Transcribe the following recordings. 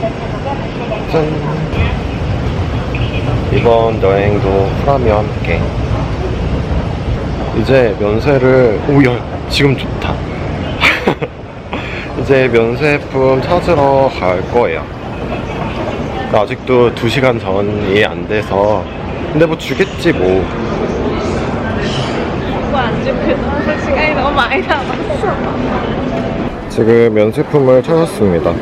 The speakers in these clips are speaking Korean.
짠. 이번 여행도 프라미와 함께 이제 면세를 오야 지금 좋다. 이제 면세품 찾으러 갈 거예요. 아직도 2시간 전이 안 돼서 근데 뭐 주겠지 뭐. 오빠 안 주면 시간이 너무 많이 남았어. 지금 면세품을 찾았습니다.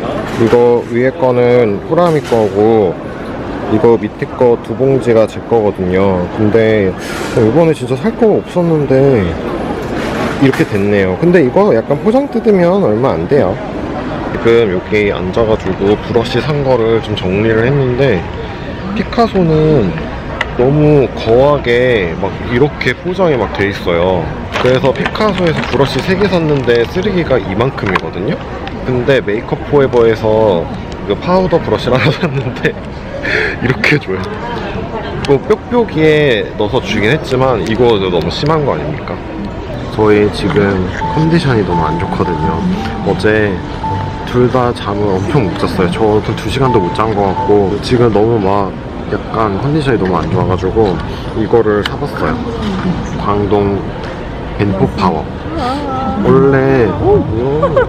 이거 위에 거는 호라미 거고 이거 밑에 거 두 봉지가 제 거거든요. 근데 이번에 진짜 살 거 없었는데 이렇게 됐네요. 근데 이거 약간 포장 뜯으면 얼마 안 돼요. 지금 여기 앉아가지고 브러쉬 산 거를 좀 정리를 했는데 피카소는 너무 거하게 막 이렇게 포장이 막 돼 있어요. 그래서 피카소에서 브러쉬 3개 샀는데 쓰레기가 이만큼이거든요. 근데 메이크업 포에버에서 그 파우더 브러쉬를 하나 샀는데 이렇게 줘요. 뭐 뾱뾱이에 넣어서 주긴 했지만 이거 너무 심한 거 아닙니까? 저희 지금 컨디션이 너무 안 좋거든요. 어제 둘 다 잠을 엄청 못 잤어요. 저도 두 시간도 못잔것 같고 지금 너무 막 약간 컨디션이 너무 안 좋아가지고 이거를 사봤어요. 광동 벤포 파워. 원래 어 뭐야?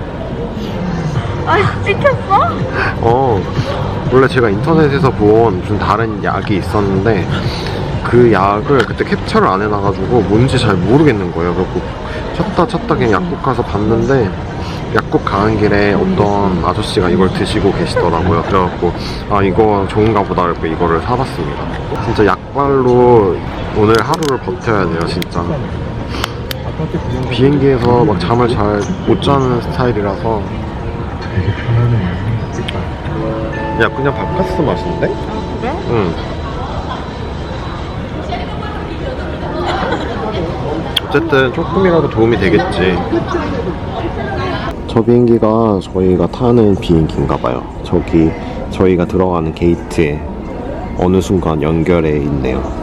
아, 찍혔어? 어 원래 제가 인터넷에서 본 좀 다른 약이 있었는데 그 약을 그때 캡처를 안 해놔가지고 뭔지 잘 모르겠는 거예요. 그래고 찾다 찾다 그냥 약국 가서 봤는데 약국 가는 길에 어떤 아저씨가 이걸 드시고 계시더라고요. 그래갖고 아 이거 좋은가 보다 이렇게 이거를 사봤습니다. 진짜 약발로 오늘 하루를 버텨야 돼요 진짜. 비행기에서 막 잠을 잘 못 자는 스타일이라서 되게 편하네요. 야 그냥 바카스 맛인데? 그래? 응. 어쨌든 조금이라도 도움이 되겠지. 저 비행기가 저희가 타는 비행기인가 봐요. 저기 저희가 들어가는 게이트에 어느 순간 연결해 있네요.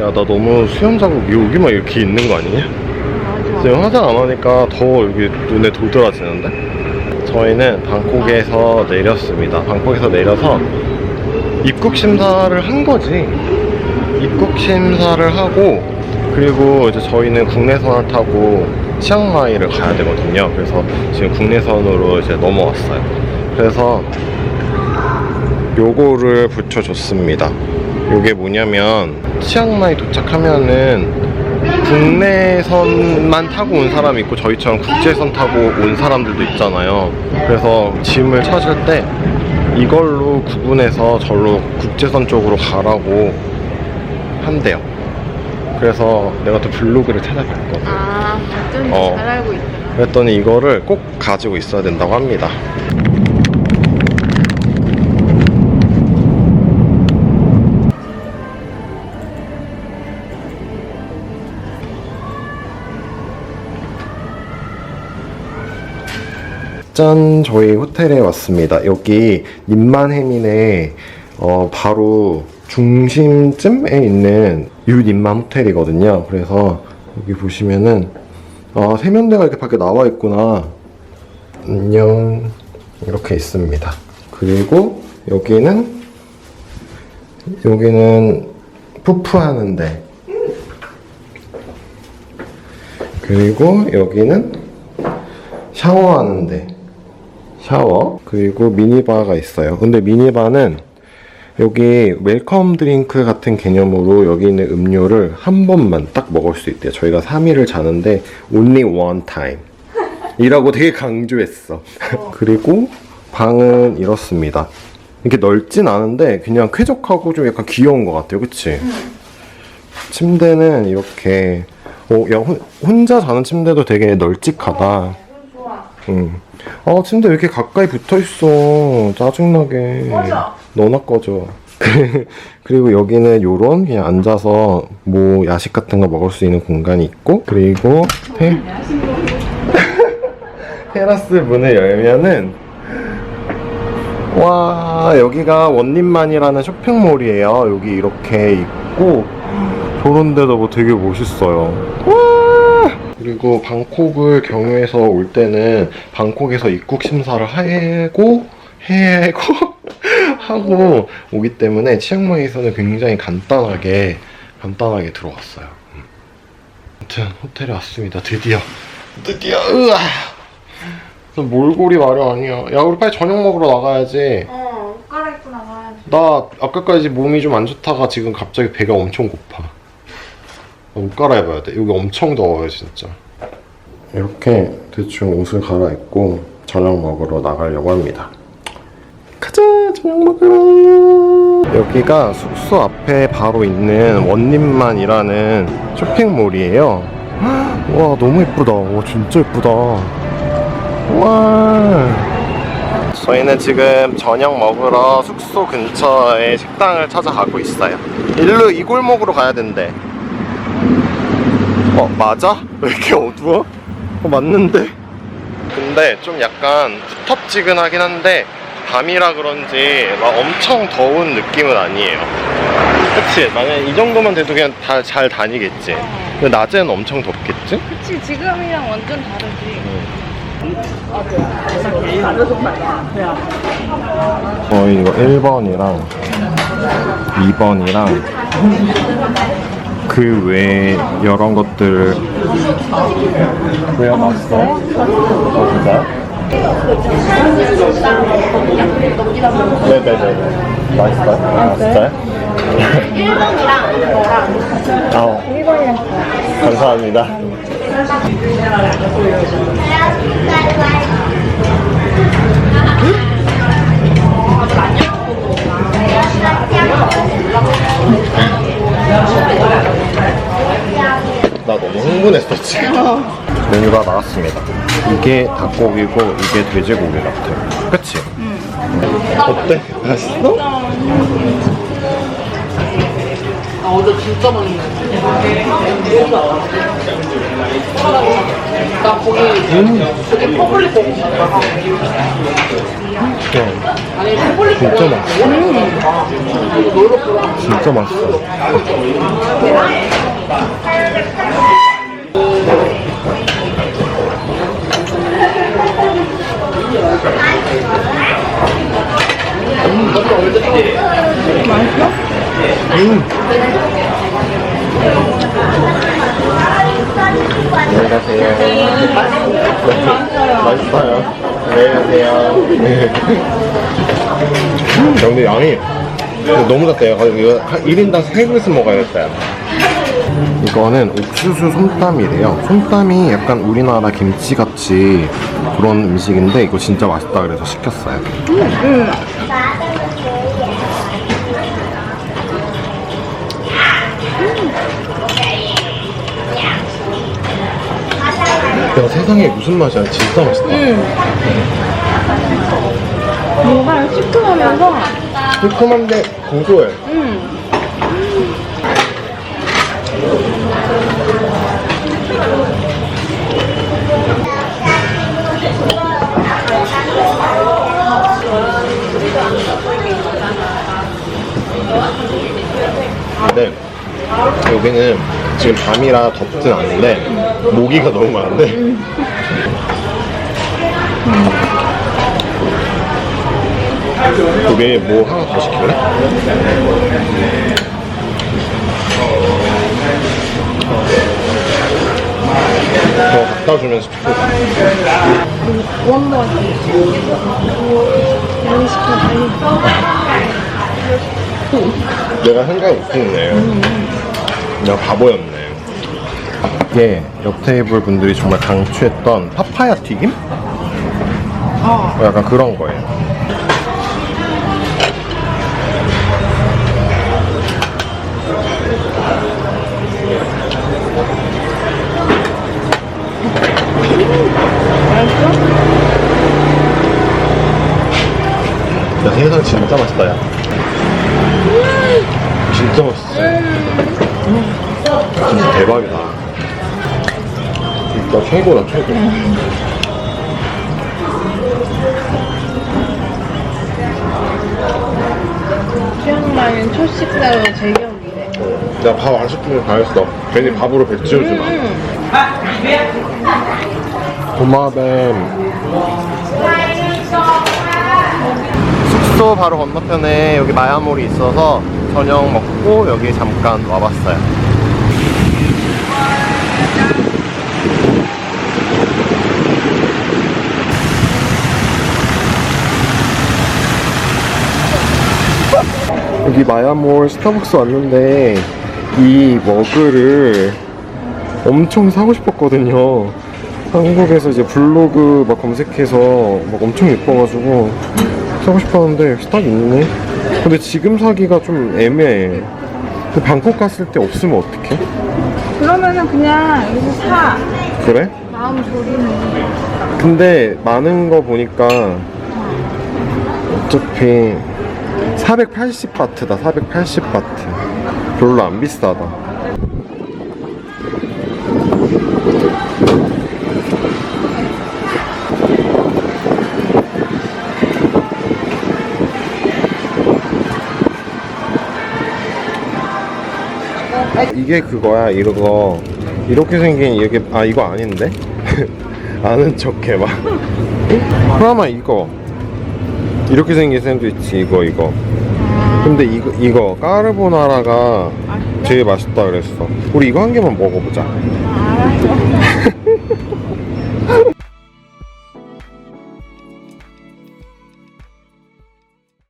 야, 나 너무 수염 자국 여기만 이렇게 있는 거 아니냐? 지금 화장 안 하니까 더 여기 눈에 도드라지는데? 저희는 방콕에서 내렸습니다. 방콕에서 내려서 입국 심사를 한 거지. 입국 심사를 하고 그리고 이제 저희는 국내선을 타고 치앙마이를 가야 되거든요. 그래서 지금 국내선으로 이제 넘어왔어요. 그래서 요거를 붙여줬습니다. 요게 뭐냐면 치앙마이 도착하면은 국내선만 타고 온 사람이 있고 저희처럼 국제선 타고 온 사람들도 있잖아요. 그래서 짐을 찾을 때 이걸로 구분해서 절로 국제선 쪽으로 가라고 한대요. 그래서 내가 또 블로그를 찾아봤거든. 아, 어쩐지 어. 잘 알고 있더라. 그랬더니 이거를 꼭 가지고 있어야 된다고 합니다. 짠, 저희 호텔에 왔습니다. 여기 님만해민의 어, 바로 중심쯤에 있는 유님만 호텔이거든요. 그래서 여기 보시면은 아, 세면대가 이렇게 밖에 나와 있구나. 안녕. 이렇게 있습니다. 그리고 여기는 여기는 푸푸하는데 그리고 여기는 샤워하는데 샤워 그리고 미니바가 있어요. 근데 미니바는 여기 웰컴 드링크 같은 개념으로 여기 있는 음료를 한 번만 딱 먹을 수 있대요. 저희가 3일을 자는데 only one time. 이라고 되게 강조했어. 그리고 방은 이렇습니다. 이렇게 넓진 않은데 그냥 쾌적하고 좀 약간 귀여운 것 같아요. 그치? 침대는 이렇게 어, 야, 혼, 혼자 자는 침대도 되게 널찍하다. 응. 아, 침대 왜 이렇게 가까이 붙어 있어? 짜증나게. 꺼져. 너나 꺼져. 그리고 여기는 요런 그냥 앉아서 뭐 야식 같은 거 먹을 수 있는 공간이 있고 그리고 테... 테라스 문을 열면은 와 여기가 원림만이라는 쇼핑몰이에요. 여기 이렇게 있고 저런 데도 뭐 되게 멋있어요. 와 그리고 방콕을 경유해서 올 때는 방콕에서 입국 심사를 하고 해고 하고 오기 때문에 치앙마이에서는 굉장히 간단하게 간단하게 들어왔어요. 음. 아무튼 호텔에 왔습니다. 드디어 드디어 으아 몰골이 말이 아니야. 야 우리 빨리 저녁 먹으러 나가야지. 어, 옷 갈아입고 나가야지. 나 아까까지 몸이 좀 안 좋다가 지금 갑자기 배가 엄청 고파. 나옷 갈아입어야 돼. 여기 엄청 더워요, 진짜. 이렇게 대충 옷을 갈아입고 저녁 먹으러 나가려고 합니다. 가자, 저녁 먹으러. 여기가 숙소 앞에 바로 있는 원림만이라는 쇼핑몰이에요. 와, 너무 예쁘다. 와, 진짜 예쁘다. 와. 저희는 지금 저녁 먹으러 숙소 근처에 식당을 찾아가고 있어요. 일로 이 골목으로 가야 된대. 어, 맞아? 왜 이렇게 어두워? 어, 맞는데? 근데 좀 약간 후텁지근하긴 한데 밤이라 그런지 막 엄청 더운 느낌은 아니에요. 그치? 만약에 이 정도만 돼도 그냥 다 잘 다니겠지. 근데 낮에는 엄청 덥겠지? 그치, 지금이랑 완전 다르지. 저희 이거 1번이랑 2번이랑 그 외에 여러 것들 왜요? 맛있어? 어, 진짜요? 네네네네 맛있어요? 아, 진짜요? 1번이랑 너랑 아, 1번이랑 감사합니다 나 너무 흥분했어 지금 메뉴가 나왔습니다 이게 닭고기고 이게 돼지고기 같아 그치? 어때? 맛있어? 아 어제 진짜 많이 먹었어. 나 거기 거기 퍼블릭 보고 갔다가 아니 퍼블릭 진짜 맛있어 진짜 맛있어 음. 안녕히 가세요. 맛있어요. 안녕히 가세요. 네. 야, 근데 양이 너무 작대요. 이거 한 1인당 3그릇은 먹어야겠다. 이거는 옥수수 솜땀이래요. 솜땀이 약간 우리나라 김치같이 그런 음식인데 이거 진짜 맛있다 그래서 시켰어요. 야 세상에 무슨 맛이야 진짜 맛있다 뭔가 시큼하면서 새콤한데 고소해. 근데 여기는 지금 밤이라 덥진 않은데 모기가 너무 많은데. 우리 뭐 하나 더 시킬래? 더 갖다 주면 시키고 원더 시켜 빨리 내가 생각 못했네 내가 바보였네 이게 옆 테이블 분들이 정말 강추했던 파파야 튀김? 어. 약간 그런 거예요. 야, 생선 진짜 맛있다, 야. 진짜 맛있어. 진짜 대박이다. 진짜 최고다, 최고. 치앙마이는 첫 식사로 제격이래. 내가 밥안 시키면 다 했어. 괜히 밥으로 배 채우지 마. 도마뱀. 숙소 바로 건너편에 여기 마야몰이 있어서 저녁 먹고 여기 잠깐 와봤어요. 여기 마야몰 스타벅스 왔는데 이 머그를 엄청 사고 싶었거든요. 한국에서 이제 블로그 막 검색해서 막 엄청 예뻐가지고 사고 싶었는데 딱 있네. 근데 지금 사기가 좀 애매해. 근데 방콕 갔을 때 없으면 어떡해? 그러면은 그냥 여기서 사. 그래? 마음 졸이는. 근데 많은 거 보니까 어차피 480바트다 480바트 별로 안 비싸다 이게 그거야 이거. 이렇게 생긴 이게 아 이거 아닌데? 아는 척 해봐. 그나마 이거. 이렇게 생긴 샌드위치 이거 이거. 근데 이거 이거 까르보나라가 제일 맛있다 그랬어. 우리 이거 한 개만 먹어보자. 알았어.